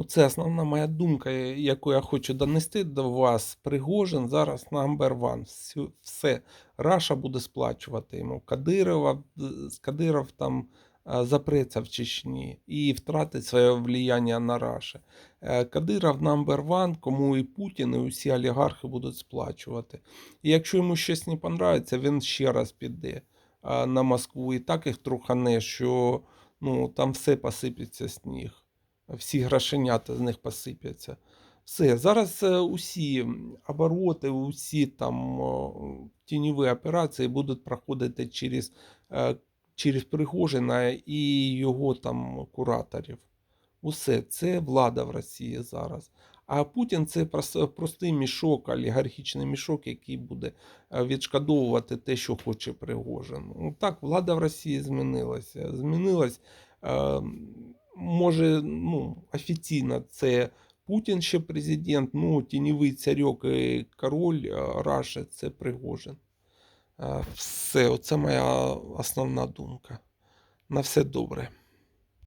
Оце основна моя думка, яку я хочу донести до вас. Пригожин зараз number one. Все. Раша буде сплачувати йому. Кадирова, е, Кадиров там е, запреться в Чечні і втратить своє влияння на Раші. Е, Кадиров number one, кому і Путін, і усі олігархи будуть сплачувати. І якщо йому щось не подобається, він ще раз піде е, на Москву і так їх трухане, що ну, там все посипеться сніг всі грошенята з них посипляться. Все, зараз е, усі обороти, усі там тіньові операції будуть проходити через, е, через Пригожина і його там кураторів. Усе, це влада в Росії зараз. А Путін це простий мішок, олігархічний мішок, який буде е, відшкодовувати те, що хоче Пригожин. Ну, Так, влада в Росії змінилася. Змінилась, е, може, ну, офіційно це Путін ще президент, ну, тіньовий царьок і король раша це Пригожин. Все, оце моя основна думка. На все добре.